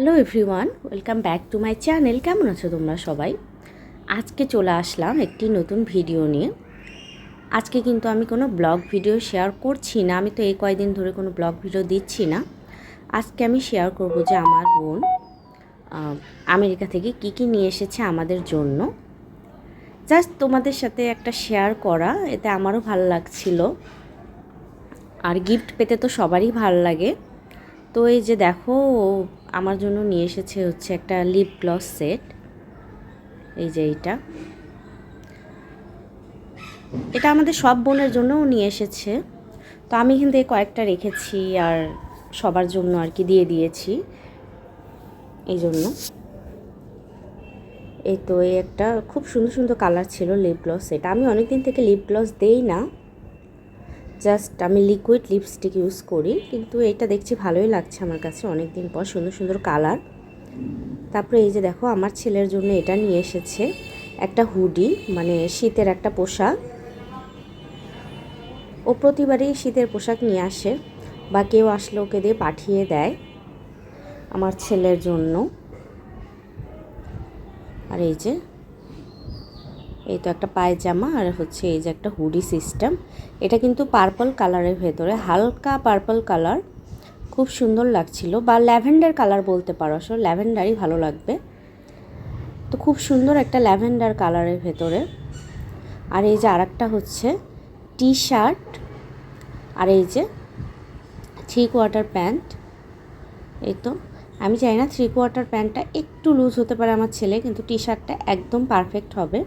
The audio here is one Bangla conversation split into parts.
Hello everyone welcome back to my channel কেমন আছো তোমরা সবাই? আজকে চলে আসলাম একটি নতুন ভিডিও নিয়ে। আজকে কিন্তু আমি কোনো ব্লগ ভিডিও শেয়ার করছি না। আমি তো এই কয়দিন ধরে কোনো ব্লগ ভিডিও দিচ্ছি না। আজকে আমি শেয়ার করব যে আমার বোন আমেরিকা থেকে কি কি নিয়ে এসেছে আমাদের জন্য। জাস্ট তোমাদের সাথে একটা শেয়ার করা, এতে আমারও ভালো লাগছিল। আর গিফট পেতে তো সবারই ভালো লাগে। তো এই যে দেখো আমার জন্য নিয়ে এসেছে হচ্ছে একটা লিপ গ্লস সেট এই যে এইটা। এটা আমাদের সব বোনের জন্যও নিয়ে এসেছে। তো আমি কিন্তু কয়েকটা রেখেছি আর সবার জন্য আর কি দিয়ে দিয়েছি। এই জন্য। এই তো এই একটা খুব সুন্দর সুন্দর কালার ছিল লিপ গ্লস এটা আমি অনেক দিন থেকে লিপ গ্লস দেই না। জাস্ট আমি লিকুইড লিপস্টিক ইউজ করি, কিন্তু এটা দেখছি ভালোই লাগছে আমার কাছে অনেক দিন পর, সুন্দর সুন্দর কালার। তারপরে এই যে দেখো, আমার ছেলের জন্য এটা নিয়ে এসেছে একটা হুডি মানে শীতের একটা পোশাক। ও প্রতিবারই শীতের পোশাক নিয়ে আসে বা কেউ আসলে ওকে দিয়ে পাঠিয়ে দেয় আমার ছেলের জন্য। আর এই যে এই তো একটা পায়জামা আর হচ্ছে এই যে একটা হুডি সিস্টেম এটা কিন্তু পার্পল কালারের ভেতরে, হালকা পার্পল কালার খুব সুন্দর লাগছিল। বা ল্যাভেন্ডার কালার বলতে পারো, আসলে ল্যাভেন্ডারই ভালো লাগবে। তো খুব সুন্দর একটা ল্যাভেন্ডার কালারের ভেতরে। আর এই যে আরেকটা হচ্ছে টি শার্ট আর এই যে থ্রি কোয়ার্টার প্যান্ট এই তো, আমি চাই না থ্রি কোয়ার্টার প্যান্টটা একটু লুজ হতে পারে আমার ছেলে, কিন্তু টি শার্টটা একদম পারফেক্ট হবে।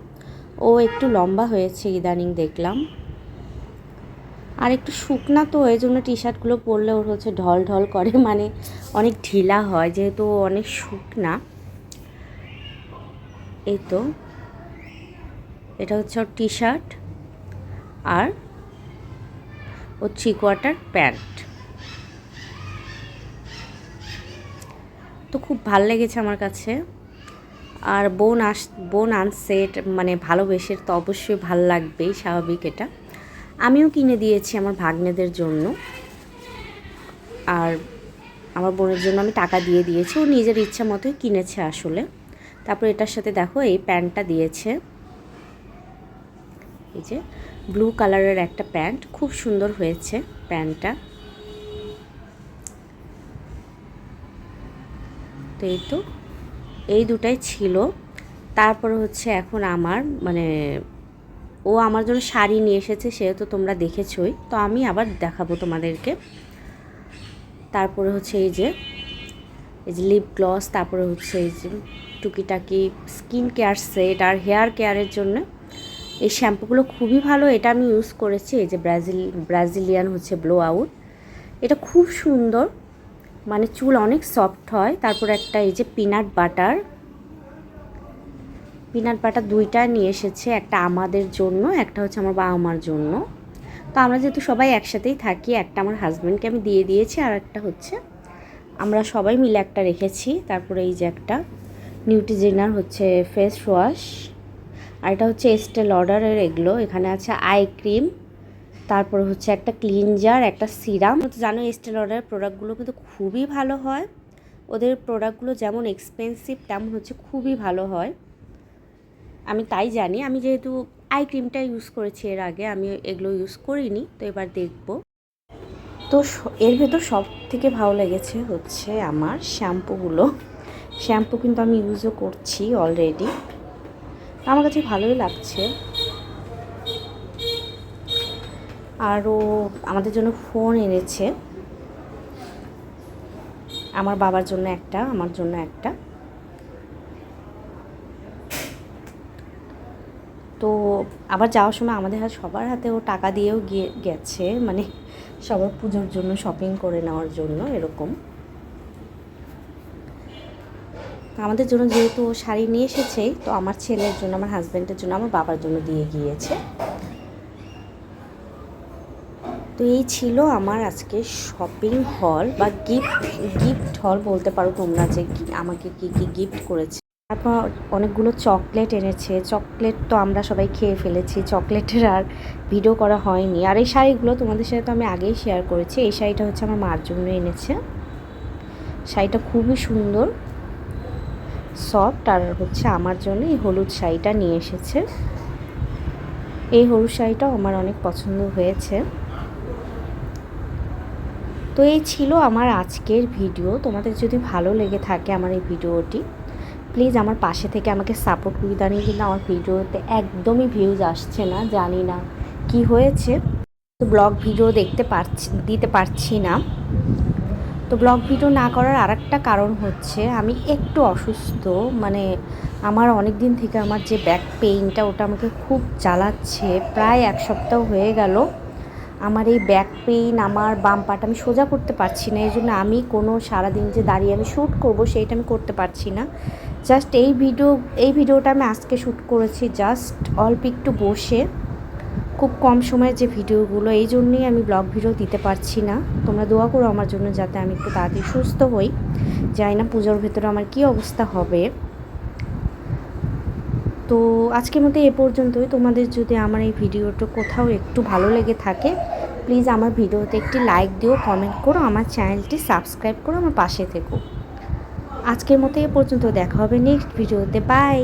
ও একটু লম্বা হয়েছে, ইদানিং দেখলাম। আর একটু শুকনা তো, এই জন্য টি শার্টগুলো পরলে ওর হচ্ছে ঢল ঢল করে মানে অনেক ঢিলা হয়, যেহেতু অনেক শুকনা। এই তো, এটা হচ্ছে ওর টি শার্ট আর ও থ্রি কোয়ার্টার প্যান্ট। তো খুব ভালো লেগেছে আমার কাছে। আর বোন আস, বোন আনছে মানে ভালোবেসে তো অবশ্যই ভালো লাগবেই স্বাভাবিক এটা। আমিও কিনে দিয়েছি আমার ভাগ্নেদের জন্য। আর আমার বোনের জন্য আমি টাকা দিয়ে দিয়েছি, ও নিজের ইচ্ছা মতোই কিনেছে আসলে। তারপর এটার সাথে দেখো, এই প্যান্টটা দিয়েছে। এই যে ব্লু কালারের একটা প্যান্ট, খুব সুন্দর হয়েছে প্যান্টটা। তো এই তো এই দুটাই ছিল। তারপরে হচ্ছে এখন আমার মানে ও আমার জন্য শাড়ি নিয়ে এসেছে, সেহেতু তোমরা দেখেছই। তো আমি আবার দেখাবো তোমাদেরকে। তারপরে হচ্ছে এই যে এই যে লিপ গ্লস তারপরে হচ্ছে এই যে টুকিটাকি স্কিন কেয়ার সেট আর হেয়ার কেয়ারের জন্য। এই শ্যাম্পুগুলো খুবই ভালো, এটা আমি ইউজ করেছি, এই যে ব্রাজিল ব্রাজিলিয়ান হচ্ছে ব্লো আউট এটা খুব সুন্দর। মানে চুল অনেক সফট হয়। তারপর একটা এই যে পিনাট বাটার পিনাট বাটার দুইটা নিয়ে এসেছে, একটা আমাদের জন্য, একটা হচ্ছে আমার বাবা মার জন্য। তো আমরা যেহেতু সবাই একসাথেই থাকি, একটা আমার হাজব্যান্ডকে আমি দিয়ে দিয়েছি, আর একটা হচ্ছে আমরা সবাই মিলে একটা রেখেছি। তারপরে এই যে একটা নিউট্রিজেনার হচ্ছে ফেস ওয়াশ আর এটা হচ্ছে এস্টেল অর্ডারের এগুলো। এখানে আছে আই ক্রিম তারপর হচ্ছে একটা ক্লিনজার একটা সিরাম তো জানো এস্টেল অর্ডারের প্রোডাক্টগুলো কিন্তু খুবই ভালো হয়। ওদের প্রোডাক্টগুলো যেমন এক্সপেন্সিভ তেমন হচ্ছে খুবই ভালো হয়। আমি তাই জানি। আমি যেহেতু আই ক্রিমটা ইউজ করেছি এর আগে, আমি এগুলো ইউজ করিনি, তো এবার দেখব। তো এর ভেতর সব থেকে ভালো লেগেছে হচ্ছে আমার শ্যাম্পুগুলো শ্যাম্পু কিন্তু আমি ইউজও করছি অলরেডি আমার কাছে ভালোই লাগছে। আরও আমাদের জন্য ফোন এনেছে। আমার বাবার জন্য একটা, আমার জন্য একটা। তো আবার যাওয়ার সময় আমাদের হাতে, সবার হাতে ও টাকা দিয়েও গিয়ে গেছে মানে সবার পুজোর জন্য শপিং করে নেওয়ার জন্য, এরকম। আমাদের জন্য যেহেতু শাড়ি নিয়ে এসেছেই তো আমার ছেলের জন্য, আমার হাজব্যান্ডের জন্য, আমার বাবার জন্য দিয়ে গিয়েছে। তো এই ছিল আমার আজকে শপিং হল বা গিফট গিফট হল বলতে পারো তোমরা যে আমাকে কি কি গিফট করেছে। তারপর অনেকগুলো চকলেট এনেছে। চকলেট তো আমরা সবাই খেয়ে ফেলেছি। চকলেটের আর ভিডিও করা হয়নি। আর এই শাড়িগুলো তোমাদের সাথে তো আমি আগেই শেয়ার করেছি। এই শাড়িটা হচ্ছে আমার মার জন্য এনেছে। শাড়িটা খুবই সুন্দর সফট আর হচ্ছে আমার জন্য এই হলুদ শাড়িটা নিয়ে এসেছে। এই হলুদ শাড়িটাও আমার অনেক পছন্দ হয়েছে। তো এই ছিল আমার আজকের ভিডিও। তোমাদের যদি ভালো লেগে থাকে আমার এই ভিডিওটি প্লিজ আমার পাশে থেকে আমাকে সাপোর্ট করে দাঁড়িয়ে কিন্তু আমার ভিডিওতে একদমই ভিউজ আসছে না, জানি না কি হয়েছে। তো ব্লগ ভিডিও দেখতে পারছি, দিতে পারছি না। তো ব্লগ ভিডিও না করার আরেকটা কারণ হচ্ছে, আমি একটু অসুস্থ। মানে আমার অনেক দিন থেকে আমার যে ব্যাক পেইনটা ওটা আমাকে খুব জ্বালাচ্ছে। প্রায় এক সপ্তাহ হয়ে গেল। আমার এই ব্যাক পেইন আমার বাম পাটা আমি সোজা করতে পারছি না, এই জন্য আমি কোনো সারাদিন যে দাঁড়িয়ে আমি শ্যুট করব সেইটা আমি করতে পারছি না। জাস্ট এই ভিডিও এই ভিডিওটা আমি আজকে শ্যুট করেছি জাস্ট অল্প একটু বসে। খুব কম সময়ের যে ভিডিওগুলো এই জন্যই আমি ব্লগ ভিডিও দিতে পারছি না। তোমরা দোয়া করো আমার জন্য যাতে আমি একটু তাড়াতাড়ি সুস্থ হই। জানি না পুজোর ভেতরে আমার কি অবস্থা হবে। তো আজকের মতো এ পর্যন্তই। তোমাদের যদি আমার এই ভিডিওটা কোথাও একটু ভালো লেগে থাকে প্লিজ আমার ভিডিওতে একটি লাইক দিও কমেন্ট করো, আমার চ্যানেলটি সাবস্ক্রাইব করো, আমার পাশে থেকো। আজকের মতো এ পর্যন্ত দেখা হবে নেক্সট ভিডিওতে বাই